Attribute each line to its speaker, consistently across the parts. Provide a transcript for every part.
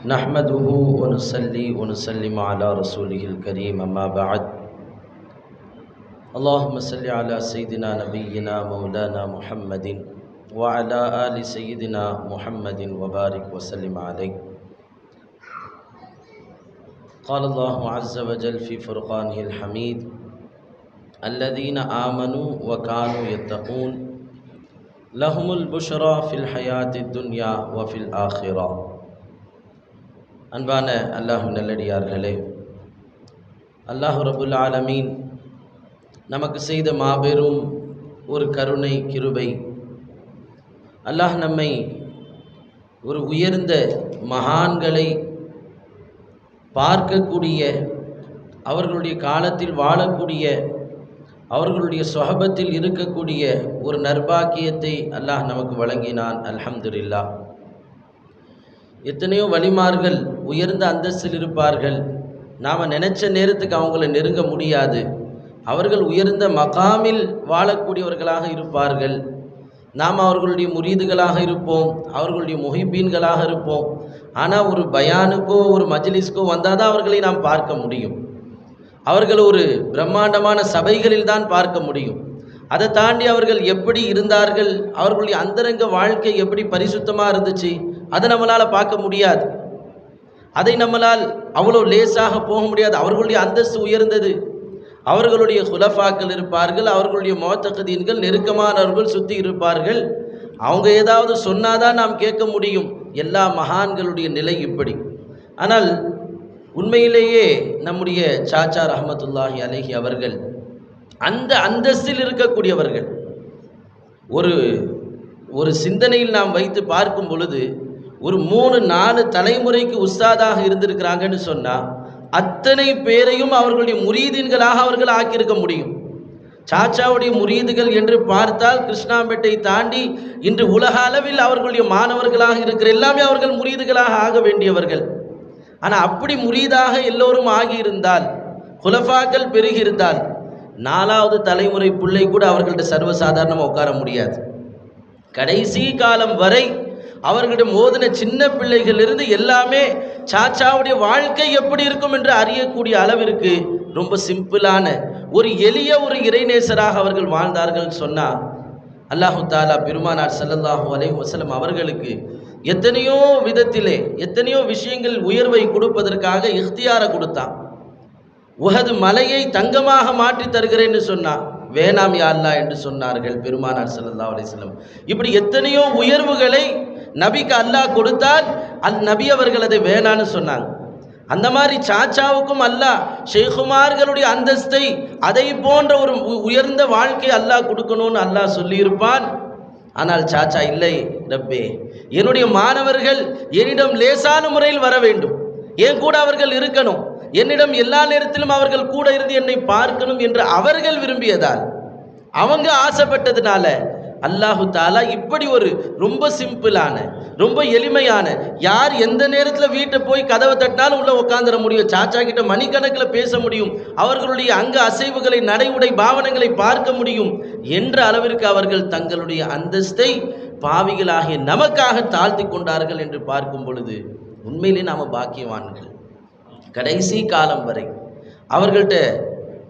Speaker 1: نحمده ونصلي ونسلم على رسوله الكريم أما بعد. اللهم صل على سيدنا نبينا مولانا محمد وعلى آل سيدنا محمد وبارك وسلم عليه. قال الله عز وجل في فرقانه الحميد الذين آمنوا وكانوا يتقون لهم البشرى في الحياة الدنيا وفي الآخرة. அன்பான அல்லாஹ் நல்லடியார்களே அல்லாஹ் ரபுல் ஆலமீன் நமக்கு செய்த மாபெரும் ஒரு கருணை கிருபை. அல்லாஹ் நம்மை ஒரு உயர்ந்த மகான்களை பார்க்கக்கூடிய அவர்களுடைய காலத்தில் வாழக்கூடிய அவர்களுடைய சொகபத்தில் இருக்கக்கூடிய ஒரு நர்பாக்கியத்தை அல்லாஹ் நமக்கு வழங்கினான். அல்ஹம்துல்லா எத்தனையோ வழிமார்கள் உயர்ந்த அந்தஸ்தில் இருப்பார்கள். நாம் நினச்ச நேரத்துக்கு அவங்கள நெருங்க முடியாது. அவர்கள் உயர்ந்த மகாமில் வாழக்கூடியவர்களாக இருப்பார்கள். நாம் அவர்களுடைய முரீதுகளாக இருப்போம். அவர்களுடைய முஹிபீன்களாக இருப்போம். ஆனால் ஒரு பயானுக்கோ ஒரு மஜ்லிஸ்க்கோ வந்தால் தான் அவர்களை நாம் பார்க்க முடியும். அவர்கள் ஒரு பிரம்மாண்டமான சபைகளில் தான் பார்க்க முடியும். அதை தாண்டி அவர்கள் எப்படி இருந்தார்கள்? அவர்களுடைய அந்தரங்க வாழ்க்கை எப்படி பரிசுத்தமாக இருந்துச்சு? அதை நம்மளால் பார்க்க முடியாது. அதை நம்மளால் அவ்வளோ லேசாக போக முடியாது. அவர்களுடைய அந்தஸ்து உயர்ந்தது. அவர்களுடைய குலஃபாக்கள் இருப்பார்கள் அவர்களுடைய மோத்தகதீன்கள் நெருக்கமானவர்கள் சுற்றி இருப்பார்கள். அவங்க ஏதாவது சொன்னாதான் நாம் கேட்க முடியும். எல்லா மகான்களுடைய நிலை இப்படி. ஆனால் உண்மையிலேயே நம்முடைய சாச்சா ரஹமத்துல்லாஹி அலஹி அவர்கள் அந்த அந்தஸ்தில் இருக்கக்கூடியவர்கள். ஒரு ஒரு சிந்தனையில் நாம் வைத்து பார்க்கும் பொழுது ஒரு மூணு நாலு தலைமுறைக்கு உஸ்தாதாக இருந்திருக்கிறாங்கன்னு சொன்னால் அத்தனை பேரையும் அவர்களுடைய முரீதீன்களாக அவர்கள் ஆக்கியிருக்க முடியும். சாச்சாவுடைய முரீதுகள் என்று பார்த்தால் கிருஷ்ணாம்பேட்டை தாண்டி இன்று உலக அளவில் அவர்களுடைய மாணவர்களாக இருக்கிற எல்லாமே அவர்கள் முரீதுகளாக ஆக வேண்டியவர்கள். ஆனால் அப்படி முரீதாக எல்லோரும் ஆகியிருந்தால் குலஃபாக்கள் பெருகியிருந்தால் நாலாவது தலைமுறை பிள்ளை கூட அவர்கள்ட்ட சர்வசாதாரணமாக உட்கார முடியாது. கடைசி காலம் வரை அவர்களிடம் மோதின சின்ன பிள்ளைகளிலிருந்து எல்லாமே சாச்சாவுடைய வாழ்க்கை எப்படி இருக்கும் என்று அறியக்கூடிய அளவிற்கு ரொம்ப சிம்பிளான ஒரு எளிய ஒரு இறைநேசராக அவர்கள் வாழ்ந்தார்கள் சொன்னால் அல்லாஹு தாலா பெருமானார் சல்லல்லாஹு அலை வசலம் அவர்களுக்கு எத்தனையோ விதத்திலே எத்தனையோ விஷயங்கள் உயர்வை கொடுப்பதற்காக இஃப்தியாரை கொடுத்தான். உகது மலையை தங்கமாக மாற்றி தருகிறேன்னு சொன்னான் வேணாம் யா அல்லா என்று சொன்னார்கள் பெருமானார் சல்லா அலிஸ்லம் இப்படி எத்தனையோ உயர்வுகளை நபிக்கு அல்லாஹ் கொடுத்தால் அந் நபி அவர்கள் அதை வேணான்னு சொன்னாங்க. அந்த மாதிரி சாச்சாவுக்கும் அல்லாஹ் ஷேகுமார்களுடைய அந்தஸ்தை அதை போன்ற ஒரு உயர்ந்த வாழ்க்கை அல்லாஹ் கொடுக்கணும்னு அல்லாஹ் சொல்லியிருப்பான். ஆனால் சாச்சா இல்லை ரப்பே என்னுடைய மாணவர்கள் என்னிடம் லேசான முறையில் வர வேண்டும். என் கூட அவர்கள் இருக்கணும். என்னிடம் எல்லா நேரத்திலும் அவர்கள் கூட இருந்து என்னை பார்க்கணும் என்று அவர்கள் விரும்பியதால் அவங்க ஆசைப்பட்டதுனால அல்லாஹு தாலா இப்படி ஒரு ரொம்ப சிம்பிளான ரொம்ப எளிமையான யார் எந்த நேரத்தில் வீட்டை போய் கதவை தட்டினாலும் உள்ளே உட்காந்துட முடியும் சாச்சா கிட்ட மணிக்கணக்கில் பேச முடியும் அவர்களுடைய அங்க அசைவுகளை நடை உடை பாவனங்களை பார்க்க முடியும் என்ற அளவிற்கு அவர்கள் தங்களுடைய அந்தஸ்தை பாவிகளாகிய நமக்காக தாழ்த்தி கொண்டார்கள் என்று பார்க்கும் பொழுது உண்மையிலே நாம் பாக்கியவான்கள். கடைசி காலம் வரை அவர்கள்ட்ட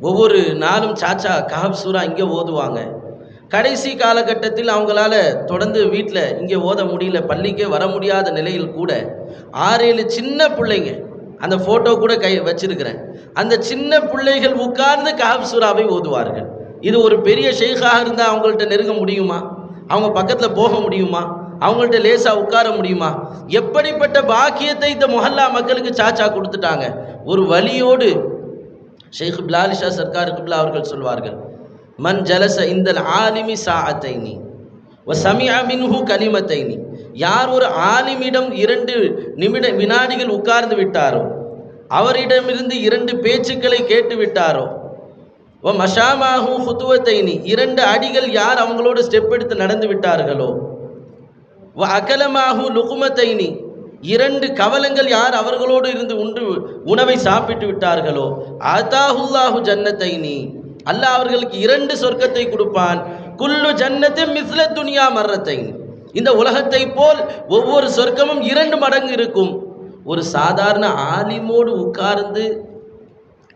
Speaker 1: ஒவ்வொரு நாளும் சாச்சா கஹப் சூரா இங்கே ஓதுவாங்க. கடைசி காலகட்டத்தில் அவங்களால தொடர்ந்து வீட்டில் இங்கே ஓத முடியல பள்ளிக்கே வர முடியாத நிலையில் கூட ஆறேழு சின்ன பிள்ளைங்க அந்த ஃபோட்டோ கூட கை வச்சிருக்கிறேன். அந்த சின்ன பிள்ளைகள் உட்கார்ந்து கஹப் சூறாவை ஓதுவார்கள். இது ஒரு பெரிய ஷெய்காக இருந்தால் அவங்கள்ட்ட நெருங்க முடியுமா? அவங்க பக்கத்தில் போக முடியுமா? அவங்கள்ட்ட லேசாக உட்கார முடியுமா? எப்படிப்பட்ட பாக்கியத்தை இந்த மொஹல்லா மக்களுக்கு சாச்சா கொடுத்துட்டாங்க? ஒரு வழியோடு ஷேக் பிலாலிஷா சர்க்கார் கிப்லா அவர்கள் சொல்வார்கள் மன் ஜலச இந்த ஆலிமி சாஅத்தைனி வ சமிஅ மின்ஹு கலிமத்தைனி யார் ஒரு ஆலிமிடம் இரண்டு நிமிட வினாடிகள் உட்கார்ந்து விட்டாரோ அவரிடமிருந்து இரண்டு பேச்சுக்களை கேட்டு விட்டாரோ ஓ மஷாமாஹு ஹுத்துவத்தைனி இரண்டு அடிகள் யார் அவங்களோட ஸ்டெப் எடுத்து நடந்து விட்டார்களோ வ அகலமாகு லுகுமத்தைனி இரண்டு கவலங்கள் யார் அவர்களோடு இருந்து உண்டு உணவை சாப்பிட்டு விட்டார்களோ அதாஹுல்லாஹு ஜன்னத்தைனி அல்லாஹ் அவர்களுக்கு இரண்டு சொர்க்கத்தை கொடுப்பான். குல்லு ஜன்னத்து மிஸ்ல துனியா மர்றத்தை இந்த உலகத்தை போல் ஒவ்வொரு சொர்க்கமும் இரண்டு மடங்கு இருக்கும். ஒரு சாதாரண ஆலிமோடு உட்கார்ந்து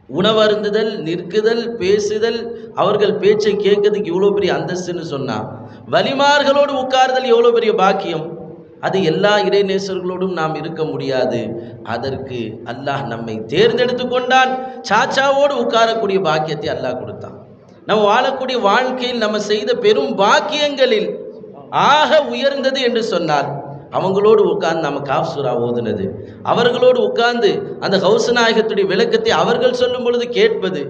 Speaker 1: உணவருந்துதல் நிற்குதல் பேசுதல் அவர்கள் பேச்சை கேட்கறதுக்கு இவ்வளோ பெரிய அந்தஸ்துன்னு சொன்னா. வலிமார்களோடு உட்கார்தல் எவ்வளோ பெரிய பாக்கியம்? அது எல்லா இறைநேசர்களோடும் நாம் இருக்க முடியாது. அதற்கு அல்லாஹ் நம்மை தேர்ந்தெடுத்து கொண்டான். சாச்சாவோடு உட்காரக்கூடிய பாக்கியத்தை அல்லாஹ் கொடுத்தான். நம்ம வாழக்கூடிய வாழ்க்கையில் நம்ம செய்த பெரும் பாக்கியங்களில் ஆக உயர்ந்தது என்று சொன்னார். அவங்களோடு உட்கார்ந்து நம்ம காஃப்சூரா ஓதுனது. அவர்களோடு உட்கார்ந்து அந்த ஹவுசு நாயகத்துடைய விளக்கத்தை அவர்கள் சொல்லும் பொழுது கேட்பது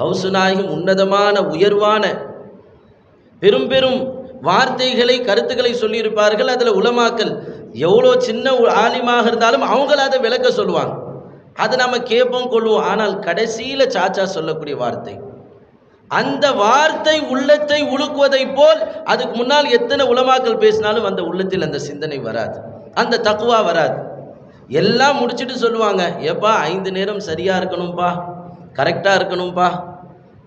Speaker 1: ஹவுசு நாயகம் உன்னதமான உயர்வான பெரும் பெரும் வார்த்தைகளை கருத்துக்களை சொல்லியிருப்பார்கள். அதில் உலமாக்கல் எவ்வளோ சின்ன ஆலிமாக இருந்தாலும் அவங்கள அதை விளக்க சொல்லுவாங்க. அதை நம்ம கேட்போம் கொள்வோம். ஆனால் கடைசியில் சாச்சா சொல்லக்கூடிய வார்த்தை. அந்த வார்த்தை உள்ளத்தை உழுக்குவதை போல் அதுக்கு முன்னால் எத்தனை உலமாக்கல் பேசினாலும் அந்த உள்ளத்தில் அந்த சிந்தனை வராது. அந்த தக்குவா வராது. எல்லாம் முடிச்சுட்டு சொல்லுவாங்க ஏப்பா ஐந்து நேரம் சரியாக இருக்கணும்ப்பா கரெக்டாக இருக்கணும்ப்பா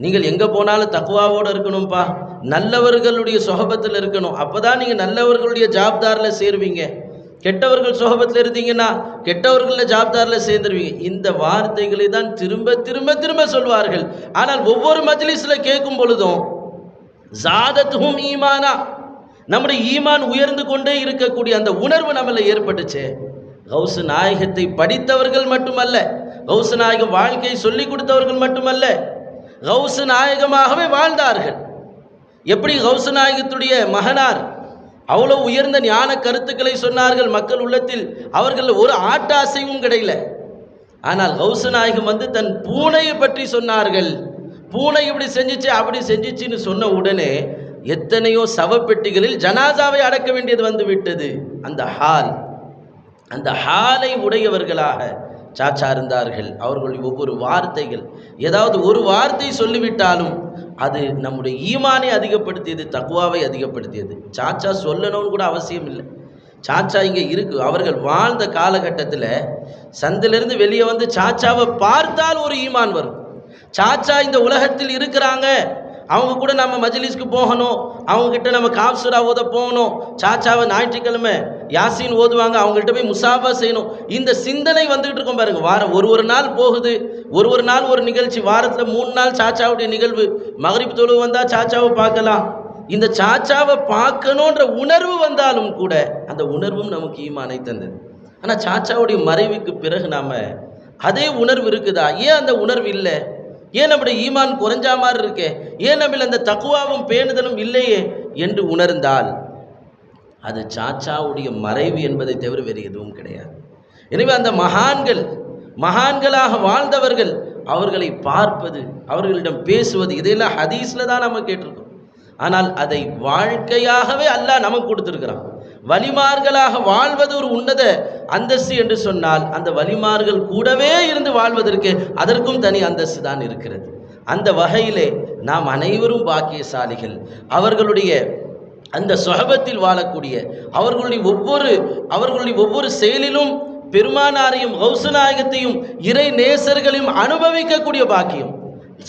Speaker 1: நீங்கள் எங்கே போனாலும் தக்குவாவோடு இருக்கணும்ப்பா நல்லவர்களுடைய சொகபத்தில் இருக்கணும். அப்போ தான் நீங்கள் நல்லவர்களுடைய ஜாப்தாரில் சேருவீங்க. கெட்டவர்கள் சுகபத்தில் இருந்தீங்கன்னா கெட்டவர்களில் ஜாப்தாரில் சேர்ந்துருவீங்க. இந்த வார்த்தைகளை தான் திரும்ப திரும்ப திரும்ப சொல்வார்கள். ஆனால் ஒவ்வொரு மஜ்லிஸில் கேட்கும் பொழுதும் ஜாதத்தும் ஈமானா? நம்முடைய ஈமான் உயர்ந்து கொண்டே இருக்கக்கூடிய அந்த உணர்வு நம்மள ஏற்பட்டுச்சு. கௌசு நாயகத்தை படித்தவர்கள் மட்டுமல்ல கௌசு நாயகம் வாழ்க்கையை சொல்லிக் கொடுத்தவர்கள் மட்டுமல்ல கௌசு நாயகமாகவே வாழ்ந்தார்கள். எப்படி கௌசு நாயகத்துடைய மகனார்? அவ்வளோ உயர்ந்த ஞான கருத்துக்களை சொன்னார்கள் மக்கள் உள்ளத்தில். அவர்கள் ஒரு ஆட்டாசையும் கிடையல. ஆனால் கௌசு நாயகம் வந்து தன் பூனையை பற்றி சொன்னார்கள். பூனை இப்படி செஞ்சிச்சு அப்படி செஞ்சிச்சுன்னு சொன்ன உடனே எத்தனையோ சவப்பெட்டிகளில் ஜனாசாவை அடக்க வேண்டியது வந்து விட்டது. அந்த ஹால். அந்த ஹாலை உடையவர்களாக சாச்சா இருந்தார்கள். அவர்களுடைய ஒவ்வொரு வார்த்தைகள் ஏதாவது ஒரு வார்த்தை சொல்லிவிட்டாலும் அது நம்முடைய ஈமானை அதிகப்படுத்தியது தக்குவாவை அதிகப்படுத்தியது. சாச்சா சொல்லணும்னு கூட அவசியம் இல்லை. சாச்சா இங்கே இருக்கு. அவர்கள் வாழ்ந்த காலகட்டத்தில் சந்திலிருந்து வெளியே வந்து சாச்சாவை பார்த்தால் ஒரு ஈமான் வரும். சாச்சா இந்த உலகத்தில் இருக்கிறாங்க அவங்க கூட நம்ம மஜ்லிஸ்க்கு போகணும். அவங்கக்கிட்ட நம்ம காப்சுரா ஓத போகணும். சாச்சாவை ஞாயிற்றுக்கிழமை யாசின் ஓதுவாங்க. அவங்கள்ட்ட போய் முசாஃபா செய்யணும். இந்த சிந்தனை வந்துகிட்டு இருக்கும் பாருங்க. வாரம் ஒரு ஒரு நாள் போகுது. ஒரு ஒரு நாள் ஒரு நிகழ்ச்சி. வாரத்தில் மூணு நாள் சாச்சாவுடைய நிகழ்வு. மகரிப் தொழுவு வந்தால் சாச்சாவை பார்க்கலாம். இந்த சாச்சாவை பார்க்கணுன்ற உணர்வு வந்தாலும் கூட அந்த உணர்வும் நமக்கு ஈமானை தந்தது. ஆனால் சாச்சாவுடைய மறைவுக்கு பிறகு நாம் அதே உணர்வு இருக்குதா? ஏன் அந்த உணர்வு இல்லை? ஏன் நம்முடைய ஈமான் குறைஞ்சா மாதிரி இருக்கே? ஏன் நம்மள அந்த தக்குவாவும் பேணுதலும் இல்லையே? என்று உணர்ந்தால் அது சாச்சாவுடைய மறைவு என்பதை தவிர வேறு எதுவும் கிடையாது. எனவே அந்த மகான்கள் மகான்களாக வாழ்ந்தவர்கள் அவர்களை பார்ப்பது அவர்களிடம் பேசுவது இதையெல்லாம் ஹதீஸில் தான் நம்ம கேட்டிருக்கோம். ஆனால் அதை வாழ்க்கையாகவே அல்லாஹ் நமக்கு கொடுத்துருக்கிறான். வலிமார்களாக வாழ்வது ஒரு உன்னத அந்தஸ்து என்று சொன்னால் அந்த வலிமார்கள் கூடவே இருந்து வாழ்வதற்கு அதற்கும் தனி அந்தஸ்து தான் இருக்கிறது. அந்த வகையிலே நாம் அனைவரும் பாக்கியசாலிகள். அவர்களுடைய அந்த சுகபத்தில் வாழக்கூடிய அவர்களுடைய ஒவ்வொரு அவர்களுடைய ஒவ்வொரு செயலிலும் பெருமானாரையும் ஹவுசநாயகத்தையும் இறை நேசர்களையும் அனுபவிக்கக்கூடிய பாக்கியம்.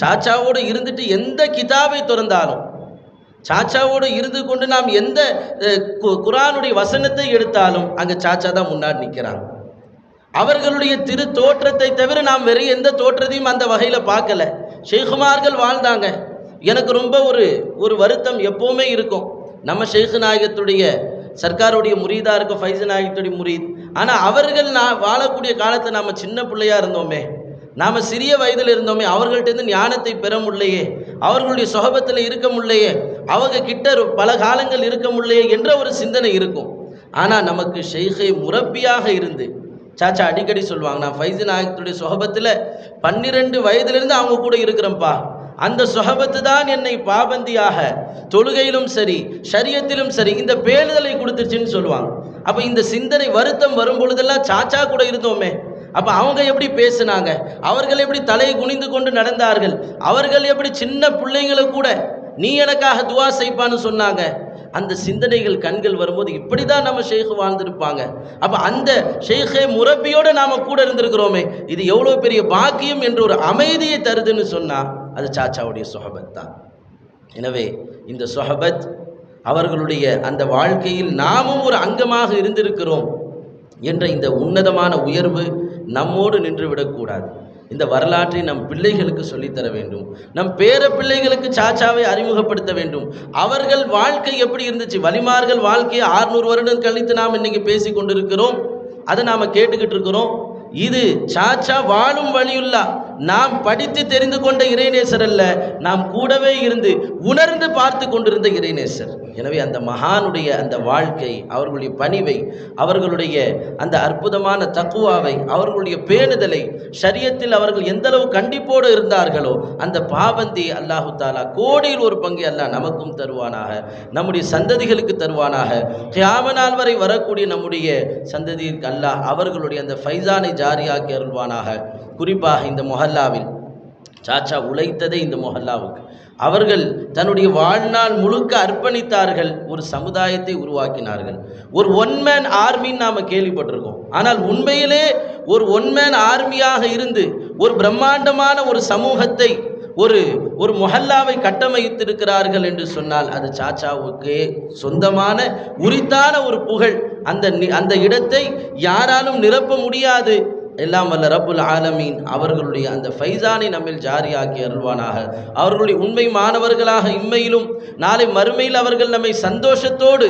Speaker 1: சாச்சாவோடு இருந்துட்டு எந்த கிதாபை திறந்தாலும் சாச்சாவோடு இருந்து கொண்டு நாம் எந்த குரானுடைய கு- வசனத்தை எடுத்தாலும் அங்கே சாச்சா தான் முன்னாடி நிற்கிறாங்க அவர்களுடைய திரு தோற்றத்தை தவிர நாம் வேறு எந்த தோற்றத்தையும் அந்த வகையில் பார்க்கல. ஷேகுமார்கள் வாழ்ந்தாங்க. எனக்கு ரொம்ப ஒரு ஒரு வருத்தம் எப்போவுமே இருக்கும். நம்ம ஷேகு நாயகத்துடைய சர்க்காருடைய முரீதா இருக்கும் ஃபைசு நாயகத்துடைய முரீத். ஆனால் அவர்கள் நான் வாழக்கூடிய காலத்தை நாம் சின்ன பிள்ளையாக இருந்தோமே. நாம் சிறிய வயதில் இருந்தோமே அவர்கள்ட்டேருந்து ஞானத்தை பெற முடியலையே அவர்களுடைய சுகபத்தில் இருக்க முடியலையே அவங்க கிட்ட பல காலங்கள் இருக்க முடியலையே என்ற ஒரு சிந்தனை இருக்கும். ஆனால் நமக்கு ஷெய்கை முரப்பியாக இருந்து சாச்சா அடிக்கடி சொல்லுவாங்க நான் ஃபைசு நாயகத்துடைய சொகபத்தில் பன்னிரெண்டு வயதிலிருந்து அவங்க கூட இருக்கிறேன்ப்பா. அந்த சுகபத்து தான் என்னை பாபந்தியாக தொழுகையிலும் சரி சரியத்திலும் சரி இந்த பேணுதலை கொடுத்துருச்சுன்னு சொல்லுவாங்க. அப்போ இந்த சிந்தனை வருத்தம் வரும் பொழுதெல்லாம் சாச்சா கூட இருந்தோமே. அப்போ அவங்க எப்படி பேசுனாங்க? அவர்கள் எப்படி தலையை குனிந்து கொண்டு நடந்தார்கள்? அவர்கள் எப்படி சின்ன பிள்ளைங்களை கூட நீ எனக்காக துவா செய்ப்பான்னு சொன்னாங்க. அந்த சிந்தனைகள் கண்கள் வரும்போது இப்படி தான் நம்ம ஷேக் வாழ்ந்திருப்பாங்க. அப்போ அந்த ஷேகே முரப்பியோடு நாம் கூட இருந்திருக்கிறோமே. இது எவ்வளோ பெரிய பாக்கியம் என்ற ஒரு அமைதியை தருதுன்னு சொன்னால் அது சாச்சாவுடைய சொஹபத் தான். எனவே இந்த சொஹபத் அவர்களுடைய அந்த வாழ்க்கையில் நாமும் ஒரு அங்கமாக இருந்திருக்கிறோம் என்ற இந்த உன்னதமான உயர்வு நம்மோடு நின்று விடக்கூடாது. இந்த வரலாற்றை நம் பிள்ளைகளுக்கு சொல்லித்தர வேண்டும். நம் பேர பிள்ளைகளுக்கு சாச்சாவை அறிமுகப்படுத்த வேண்டும். அவர்கள் வாழ்க்கை எப்படி இருந்துச்சு? வலிமார்கள் வாழ்க்கையை ஆறுநூறு வருடம் கழித்து நாம் இன்னைக்கு பேசி கொண்டிருக்கிறோம். அதை நாம் கேட்டுக்கிட்டு இருக்கிறோம். இது சாச்சா வாழும் வழியுள்ளா நாம் படித்து தெரிந்து கொண்ட இறைநேசர் அல்ல நாம் கூடவே இருந்து உணர்ந்து பார்த்து கொண்டிருந்த இறைநேசர். எனவே அந்த மகானுடைய அந்த வாழ்க்கை அவர்களுடைய பணிவை அவர்களுடைய அந்த அற்புதமான தக்குவாவை அவர்களுடைய பேணுதலை சரியத்தில் அவர்கள் எந்த அளவு கண்டிப்போடு இருந்தார்களோ அந்த பாவந்தி அல்லாஹு தாலா கோடியில் ஒரு பங்கை அல்லாஹ் நமக்கும் தருவானாக நம்முடைய சந்ததிகளுக்கு தருவானாக. கியாம நாள் வரை வரக்கூடிய நம்முடைய சந்ததியிற்கு அல்லாஹ் அவர்களுடைய அந்த ஃபைசானை ஜாரியாக்கி அருள்வானாக. குறிப்பாக இந்த மொஹல்லாவில். சாச்சா உழைத்ததே இந்த மொஹல்லாவுக்கு. அவர்கள் தன்னுடைய வாழ்நாள் முழுக்க அர்ப்பணித்தார்கள் ஒரு சமுதாயத்தை உருவாக்கினார்கள். ஒரு ஒன் மேன் ஆர்மின்னு நாம் கேள்விப்பட்டிருக்கோம். ஆனால் உண்மையிலே ஒரு ஒன் மேன் ஆர்மியாக இருந்து ஒரு பிரம்மாண்டமான ஒரு சமூகத்தை ஒரு ஒரு மொஹல்லாவை கட்டமைத்திருக்கிறார்கள் என்று சொன்னால் அது சாச்சாவுக்கு சொந்தமான உரித்தான ஒரு புகழ். அந்த அந்த இடத்தை யாராலும் நிரப்ப முடியாது. எல்லாம் வல்ல ரப்புல் ஆலமீன். அவர்களுடைய அந்த ஃபைசானை நம்மில் ஜாரியாக்கி அருள்வானாக. அவர்களுடைய உண்மை மாணவர்களாக இம்மையிலும் நாளை மறுமையில் அவர்கள் நம்மை சந்தோஷத்தோடு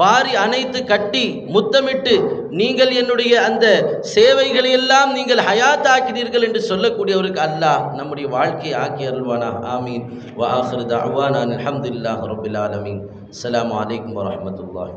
Speaker 1: வாரி அணைத்து கட்டி முத்தமிட்டு நீங்கள் என்னுடைய அந்த சேவைகளை எல்லாம் நீங்கள் ஹயாத் ஆக்கினீர்கள் என்று சொல்லக்கூடியவருக்கு அல்லாஹ் நம்முடைய வாழ்க்கையை ஆக்கி அருள்வானா ஆமீன். வா ஆஹிரு தஅவானா ரபுல் ஆலமீன். அலாம் வலைக்கம் வரமத்துல்லாஹ்